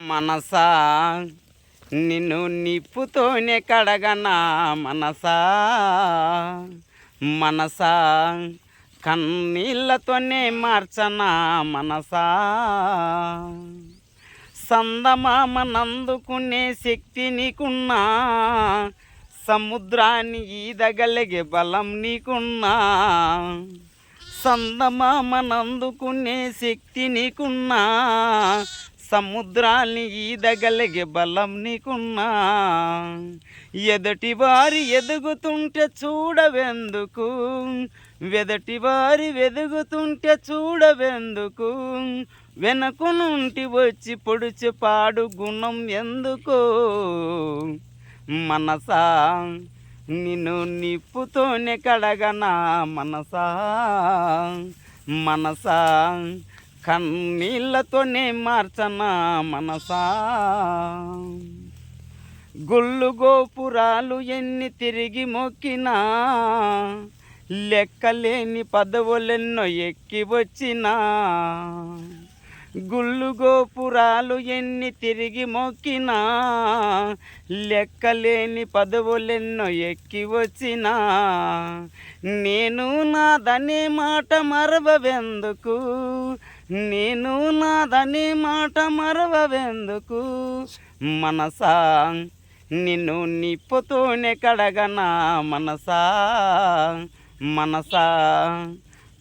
మనసా నిన్ను నిప్పుతోనే కడగనా మనసా? మనసా కన్నీళ్ళతోనే మార్చనా మనసా? సందమామనందుకునే శక్తి నీకున్నా సముద్రాన్ని ఈదగలిగే బలం నీకున్నా సందమామనందుకునే శక్తి నీకున్నా సముద్రాల్ని ఈదగలిగే బలం నీకున్నా. ఎదటి వారి ఎదుగుతుంటే చూడవెందుకు? వెదటి వారి వెదుగుతుంటే చూడవెందుకు? వెనకు నుండి వచ్చి పొడిచి పాడు గుణం ఎందుకు? మనసా నిన్ను నిప్పుతోనే కడగనా మనసా? మనసా కన్నీళ్ళతోనే మార్చనా మనసా. గుళ్ళు గోపురాలు ఎన్ని తిరిగి మొక్కినా లెక్కలేని పదవులెన్నో ఎక్కి వచ్చినా. గుళ్ళు గోపురాలు ఎన్ని తిరిగి మొక్కినా లెక్కలేని పదవులెన్నో ఎక్కి వచ్చినా. నేను నాదనే మాట మరవవెందుకు? నేను నాదని మాట మరవవెందుకు? మనసా నిన్ను నిప్పుతోనే కడగనా మనసా? మనసా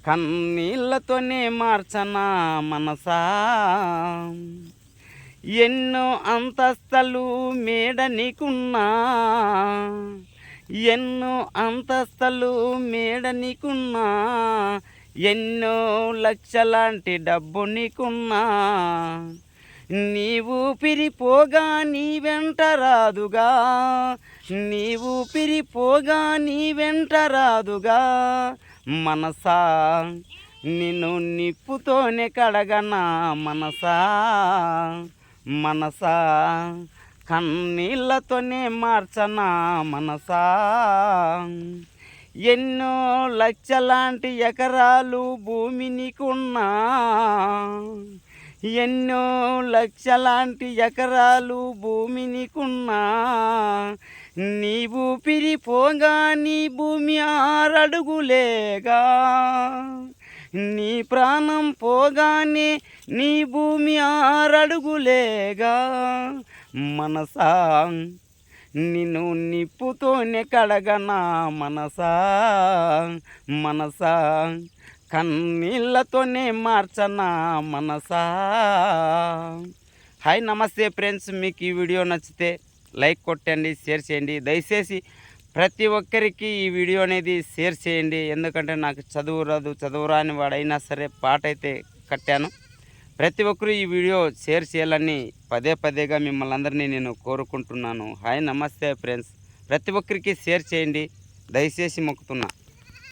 కన్నీళ్ళతోనే మార్చనా మనసా? ఎన్నో అంతస్తలు మేడ నీకున్నా? ఎన్నో అంతస్తలు మేడ నీకున్నా? ఎన్నో లక్షలాంటి డబ్బు నీకున్నా. నీవు పిరిపోగా నీ వెంట రాదుగా. నీవు పిరిపోగా నీ వెంట రాదుగా. మనసా నిన్ను నిప్పుతోనే కడగనా మనసా. మనసా కన్నీళ్ళతోనే మార్చనా మనసా. ఎన్నో లక్షలాంటి ఎకరాలు భూమి నీకున్నా. ఎన్నో లక్షలాంటి ఎకరాలు భూమి నీకున్నా. నీవు పిరిపోగా నీ భూమి ఆరడుగులేగా. నీ ప్రాణం పోగానే నీ భూమి ఆరడుగులేగా. మనసా నిన్ను నిప్పుతోనే కడగనా మనసా? మనసా? కన్నీళ్ళతోనే మార్చనా మనసా? హాయ్ నమస్తే ఫ్రెండ్స్. మీకు ఈ వీడియో నచ్చితే లైక్ కొట్టండి షేర్ చేయండి. దయచేసి ప్రతి ఒక్కరికి ఈ వీడియో అనేది షేర్ చేయండి. ఎందుకంటే నాకు చదువు రాదు చదువు రాని వాడైనా సరే పాట అయితే కట్టాను. ప్రతి ఒక్కరూ ఈ వీడియో షేర్ చేయాలని పదే పదేగా మిమ్మల్ని అందరినీ నేను కోరుకుంటున్నాను. హాయ్ నమస్తే ఫ్రెండ్స్. ప్రతి ఒక్కరికి షేర్ చేయండి. దయచేసి మొక్కుతున్నా.